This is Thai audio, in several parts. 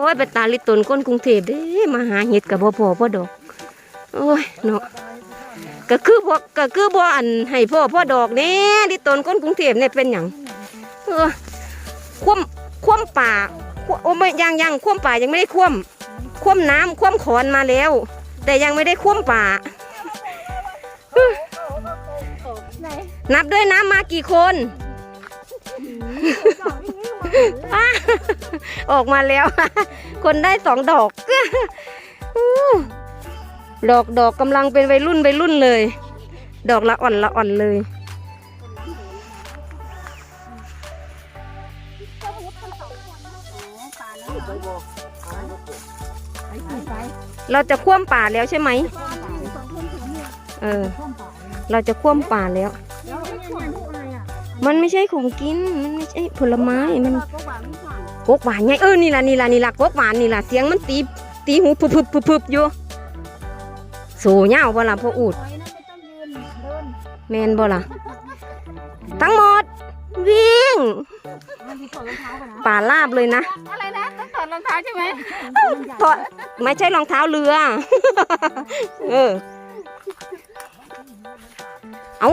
โอ้ยไปตาลิตนก้นกรุงเทพเด้มาหาเห็ดกับบ่พอพ่อดอก โอ้ยเนาะก็คือบ่ก็คือบ่อันให้พ่อพ่อดอกแน่ลิตนก้นกรุงเทพเนี่ยเป็นหยังเออคว่ำคว่ำป่าคว่ำโอ้ไม่ยังยังคว่ำป่ายังไม่ได้คว่ำคว่ำน้ำคว่ำขอนมาแล้ว แต่ยังไม่ได้คว่ำป่า นับด้วยน้ำมากี่คน อออกมาแล้ว คนได้สองดอกอดอกดอกกำลังเป็นวัยรุ่นวัยรุ่นเลย ดอกละอ่อนละอ่อนเลยเราจะคว่ำป่าแล้วใช่ไหม เออ เราจะคว่ำป่าแล้ว มันไม่ใช่ของกิน มันไม่ใช่ผลไม้ มันกกหวานไงเออ นี่ล่ะนี่ล่ะนี่ล่ะกกหวานนี่ล่ะเสียงมันตี ตีหูพึบพึบพึบพึบอยู่โสเงาบ่ล่ะพ่ออูดแมนบ่ล่ะ ทั้งหมด วิ่งป่าลาบเลยนะ อะไรนะต้องถอดรองเท้าใช่ไหมถอดไม่ใช่รองเท้าเรือ เออ เอา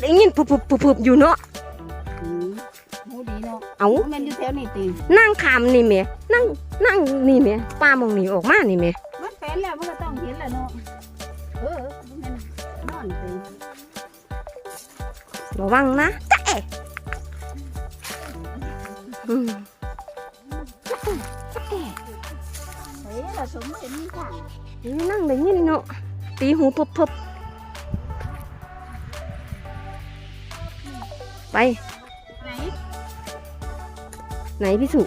ได้ยินปุบปุบปุบปุบอยู่เนาะหูดี เนาะเอามันอยู่แถวนี้ตีนั่งคำนี่แหม่นั่งนั่งนี่แหม่ป้ามองนี่ออกมานี่แหม่มันแฟนแล้วมันก็ต้องเห็นแหละเนาะเออมันนอนตีระวังนะจ๊ะเอ๋อืมเฮ้ยเราสมเห็นค่ะนั่งได้ยินเนาะตีหูปุบปุบไปไหน ไหนพี่สุ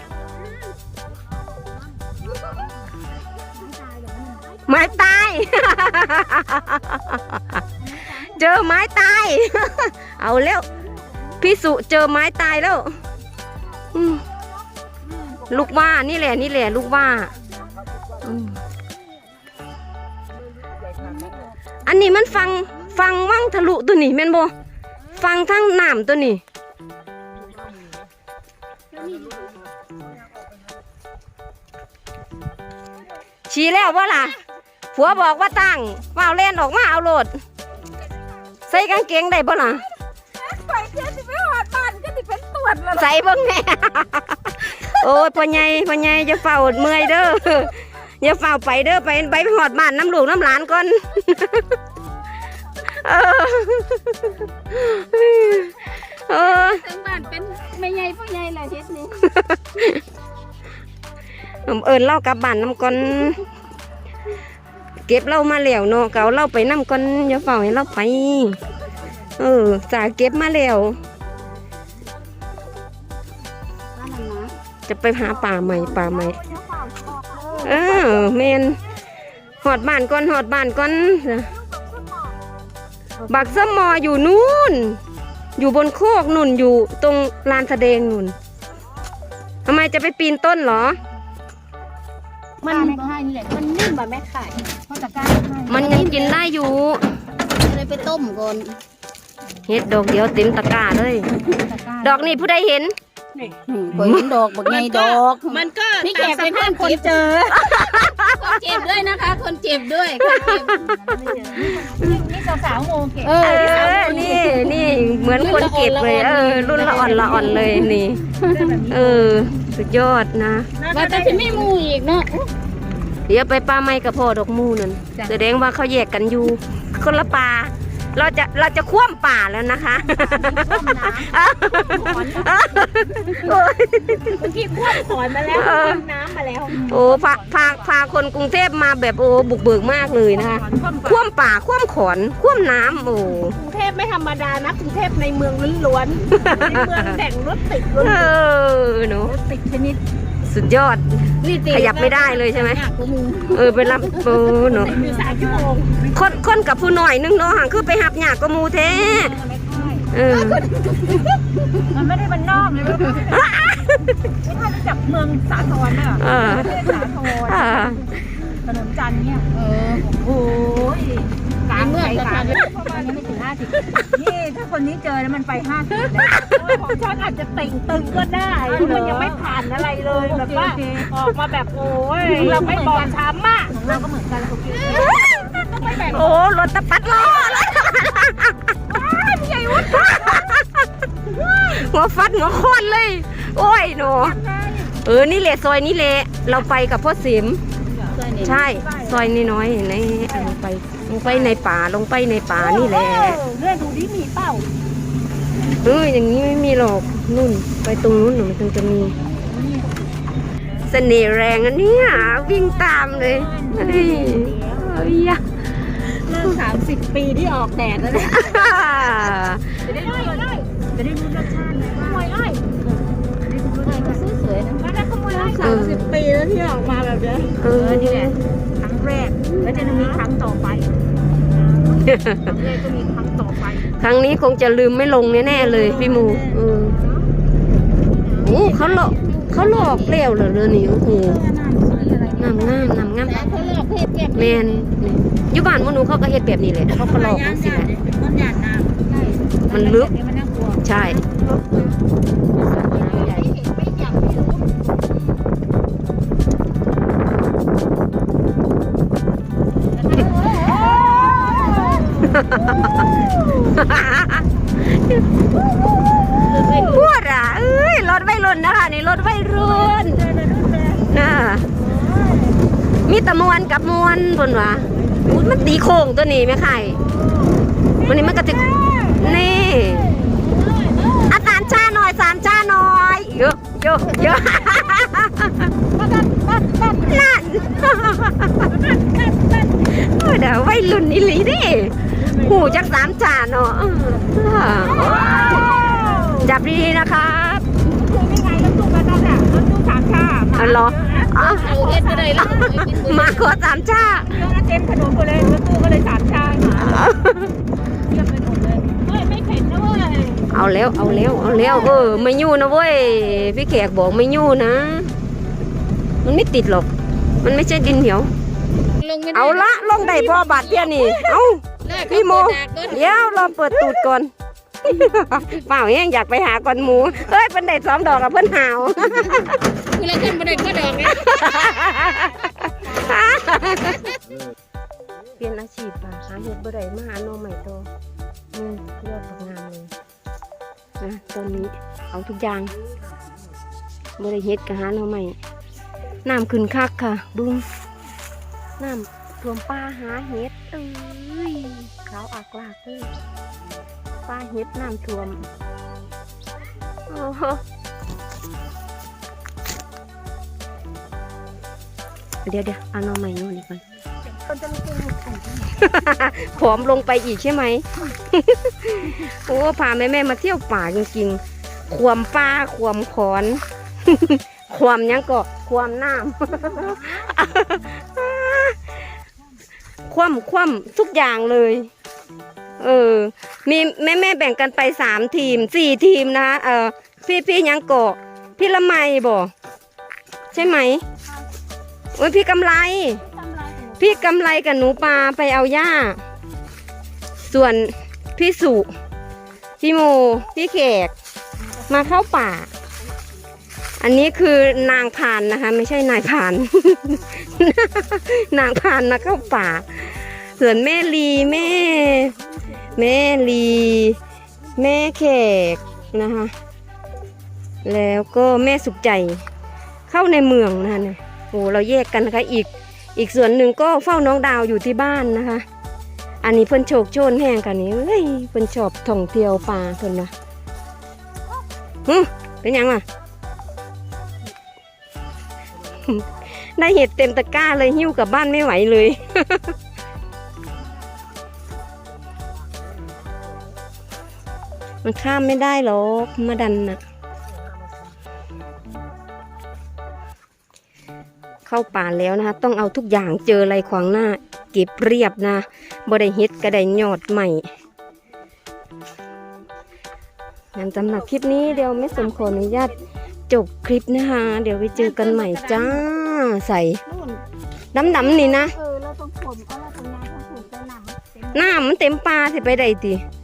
ไม้ตาย เจอไม้ตาย เอาแล้ว พี่สุเจอไม้ตายแล้วลูกว่านี่แหละนี่แหละลูกว่าอันนี้มันฟังฟังว่างทะลุตัวนี้แม่นบ่ฟังทั้งหน้ำตัวนี้ ชี้แล้วว่าล่ะ ผัวบอกว่าตั้งว่าเอาเล่นออกมาเอาโหลด ใส่กางเกงได้บ่ล่ะไปเที่ยวสิไปหอดบ้านก็สิเป็นตรวจแล้วใส่เบิ่งแหน่ โอ้ยพ่อใหญ่พ่อใหญ่อย่าเฝ้าเมื่อยเด้ออย่าเฝ้าไปเด้อไปไปหอดบ้านน้ำลูกน้ำหลานก่อนเออเออ ทั้งบ้านเป็นไม่ใหญ่ผู้ใหญ่แหละทิศนี้ เอิญเล่ากลับบ้านน้ำก่อนเก็บเล่ามาแล้วเนาะเกาเล่าไปน้ำก่อนอย่าเฝ้าให้เราไป เออสาเก็บมาแล้วจะไปหาป่าใหม่ป่าใหม่เออเมนหอดบ้านก่อนหอดบ้านก่อนบักสมออยู่นู่น อยู่บนโคกนุ่นอยู่ตรงลานแสดงนุ่นทำไมจะไปปีนต้นเหรอ มันไม่ค่ายนี่แหละมันนิ่มแบบแม่ไข่เพราะตะกร้ามันยังกินได้อยู่ เลยไปต้มก่อนเฮ็ดดอกเดียวเต็มตะกร้าเลย ตะกร้าดอกนี่ผู้ใดเห็นก็เห็นดอกบักไงดอกมันก็พี่แขกเป็นคนเจอ คนเจ็บด้วยนะคะ คนเจ็บด้วยคนเจ็บนี่สาวๆโมเก็บเอเอออนี่นี่เหมือนคนเก็บเลย เออ รุ่นละอ่อนละอ่อนเลยนี่ เออ สุดยอดนะ ว่าแต่จะไม่มูอีกเนาะเดี๋ยวไปปลาไม้กับพ่อดอกมูนั่นแสดงว่าเขาแยกกันอยู่คนละปลา เราจะเราจะคว่ำป่าแล้วนะคะโอ้ยบางทีควบถอนมาแล้วเออควบน้ำมาแล้วโอ้พาพาพาคนกรุงเทพมาแบบโอ้บุกเบิกมากเลยนะคะคว่ำป่าคว่ำขอนคว่ำน้ำโอ้กรุงเทพไม่ธรรมดานะกรุงเทพในเมืองล้วนๆในเมืองแต่งรถติดล้วนเออเนาะรถติดชนิด สุดยอด นี่ตีขยับไม่ได้เลยใช่ไหมหักกูมูเออไปรับโอ้เนาะอยู่สามชั่วโมงคนคนกับผู้หน่อยนึงเนาะห่างคือไปหับหยากก็มูแท้เออมันไม่ได้มันนอกเลยไม่ค่อยรู้จักเมืองสาทรน่ะเออประเทศสาทรอ่าถนนจันทร์เนี่ยเออโอ้ย กลางเมื่อใจจะกลางทำอันนี้ไม่ถึงห้าสิบนี่ถ้าคนนี้เจอแล้วมันไปห้าสิบเลยของฉันอาจจะติ่งตึงก็ได้คือมันยังไม่ผ่านอะไรเลยแบบว่าออกมาแบบโอ้ยเราไม่บอบช้ำอะของเราก็เหมือนกันโอเคโอ้รถตะปัดล้อหัวฟัดหัวโคนเลย โอ้ยหนูเออ นี่แหละซอยนี่แหละ เราไปกับพ่อสิมใช่ ซอยนี่น้อยๆในลงไป ลงไปในป่าลงไปในป่านี่แหละเลื่อนดูดิมีเป้าเอออย่างนี้ไม่มีหรอกนุ่น ไปตรงนู้นหนูมันถึงจะมีเสน่ห์แรงอันเนี้ยวิ่งตามเลยเฮ้ยเฮ้ยอะเริ่มสามสิบปีที่ออกแดดแล้วเนี่ยจะได้รู้จะได้รู้รสชาตินะขโมยอ้อยก็ซื้อสวยนะมาได้ขโมยอ้อยสามสิบปีแล้วที่ออกมาแบบเนี้ยเออนี่แหละครั้ง แรก แล้วจะมีครั้งต่อไปครั้งแรกก็มีครั้งต่อไป ครั้งนี้คงจะลืมไม่ลงแน่ๆเลยพี่หมูเออโอ้เขาหลอกเขาหลอกเลี้ยวเหรอเรือนี่โอ้โหงามงามงามงามแต่เขาเลือกเพศเก็บแมนนี่อยู่บ้านหมูหนูเขาก็เฮ็ดแบบนี้แหละเขาก็หลอกจังสิแหละเป็นต้นหยาดน้ำใช่มันลึกมันน่ากลัวใช่ นนะคะนี่รถวัยรุ่นน่ะมีแตะมวนกับมวนบนวะอุ๊ยมันตีโค้งตัวนี้ไหมไข่วันนี้มันก็จะนี่อาสามชาหน่อยสามชาหน่อยเยอะเยอะเยอะนั่นโอ้ยเดี๋ยววัยรุ่นอีหลีดิหูจักสามชาเนาะจับดีๆนะครับ มชาอ๋อเหรออ๋อเอาเอ็ดก็ได้แล้วมาขอสามชาเยอะนะเต็มถนนหมดเลยรถตู้ก็เลยสามชาเทียบไปหมดเลยเฮ้ยไม่เผ็ดนะเว้ยเอาแล้วเอาแล้วเอาแล้วเออไม่ยู่นะเว้ยพี่แขกบอกไม่ยู่นะ มันไม่ติดหรอก มันไม่ใช่ดินเหนียวลงไม่ได้เอาละลงได้พอบาดเพี้ยนี่เอาพี่โมเดี๋ยวรอเปิดตูดก่อน เปล่ายังอยากไปหาก่อนหมูเฮ้ยเพิ่นได้สองดอกกับเพิ่นหาวคือเราขึ้นบันไดก็ดอกไงเปลี่ยนอาชีพป่ะหาเห็ดบ่ได้มาหาหน่อใหม่โตอืมยอดทำงานเลยนะตอนนี้เอาทุกอย่างบ่ได้เฮ็ดกับหาหน่อใหม่น้ำขึ้นคักค่ะบุ้งน้ำท่วมป้าหาเห็ดเอ้ยขาวอักลากเลย ป้าเห็ดน้ำท่วมโอ้โหเดี๋ยวเดี๋ยวเอาหน่อใหม่นู่นดีกว่อนผอมลงไปอีกใช่ไหม โอ้พาแม่แม่ๆมาเที่ยวป่าจริงๆความป้าความขอนความหยังก็ความน้ำ คว่ำคว่ำทุกอย่างเลย เออ มีแม่แม่ๆแบ่งกันไปสามทีมสี่ทีมนะเออพี่พี่หยังเกาะพี่ละไมบ่ใช่ไหมโอ้ยพี่กำไร พี่กำไรกับหนูปลาไปเอาหญ้า ส่วนพี่สุพี่โมพี่แขกมาเข้าป่า อันนี้คือนางพานนะคะ ไม่ใช่นายพาน นางพานมาเข้าป่า ส่วนแม่ลีแม่ แม่ลี แม่แขกนะคะ แล้วก็แม่สุขใจเข้าในเมืองนะคะเนี่ยโอ้เราแยกกันนะคะอีกอีกส่วนหนึ่งก็เฝ้าน้องดาวอยู่ที่บ้านนะคะ อันนี้เพิ่นโชคโชนแห้งกันนี่เอ้ยเพิ่นชอบท่องเที่ยวป่าเพิ่นนะฮึเป็นยังล่ะได้เห็ดเต็มตะกร้าเลยหิ้วกลับบ้านไม่ไหวเลย มันข้ามไม่ได้หรอกมาดันน่ะ เข้าป่าแล้วนะคะ ต้องเอาทุกอย่างเจออะไรขวางหน้า เก็บเรียบนะบ่ได้เฮ็ดก็ได้ยอดใหม่งั้นสำหรับคลิปนี้เดี๋ยวไม่สมขออนุญาตจบคลิปนะคะ เดี๋ยวไปเจอกันใหม่จ้า ใส่นู่นดำๆนี่นะเออเราต้องผมเอาเราต้องงานต้องผมไปหนังเต็มน้ำมันเต็มปลาสิไปได้ติเ